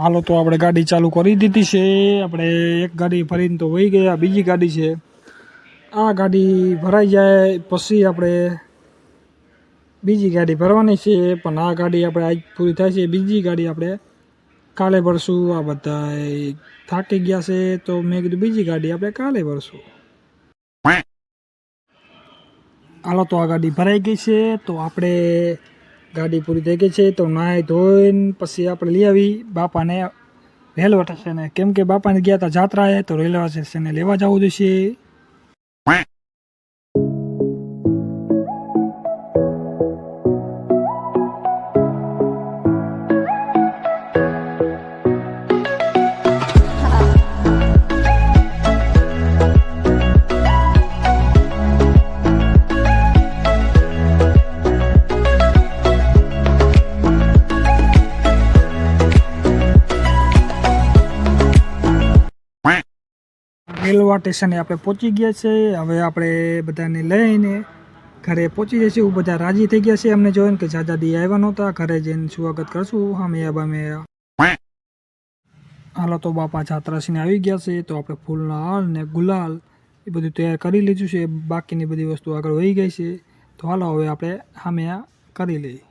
હાલો તો આપણે ગાડી ચાલુ કરી દીધી છે. આપણે એક ગાડી ભરીને તો વહી ગયા બીજી ગાડી છે. આ ગાડી ભરાઈ જાય પછી આપણે બીજી ગાડી ભરવાની છે પણ આ ગાડી આપણે આજ પૂરી થાય છે. બીજી ગાડી આપણે કાલે ભરશું. આ બધા થાકી ગયા છે તો મેં કીધું બીજી ગાડી આપણે કાલે ભરશું. હાલો તો આ ગાડી ભરાઈ ગઈ છે. તો આપણે ગાડી પૂરી થઈ ગઈ છે, તો નાહી ધોઈને પછી આપણે લઈ આવી. બાપાને રેલવે સ્ટેશને કેમ કે બાપાને ગયા હતા જાત્રાએ, તો રેલવે સ્ટેશને લેવા જવું જોઈશે રેલવે સ્ટેશને આપણે પહોંચી ગયા છે. હવે આપણે બધાને લઈને ઘરે પહોંચી જઈશું. બધા રાજી થઈ ગયા છે. અમને જોઈને કે જાજાદી આવ્યા નહોતા. ઘરે જઈને સ્વાગત કરશું. અમે અમે હાલો તો બાપા જાત્રાસીને આવી ગયા છે. તો આપણે ફૂલના હાલ ને ગુલાલ એ બધું તૈયાર કરી લીધું છે. બાકીની બધી વસ્તુ આગળ વહી ગઈ છે. તો હાલો હવે આપણે હામે કરી લઈએ.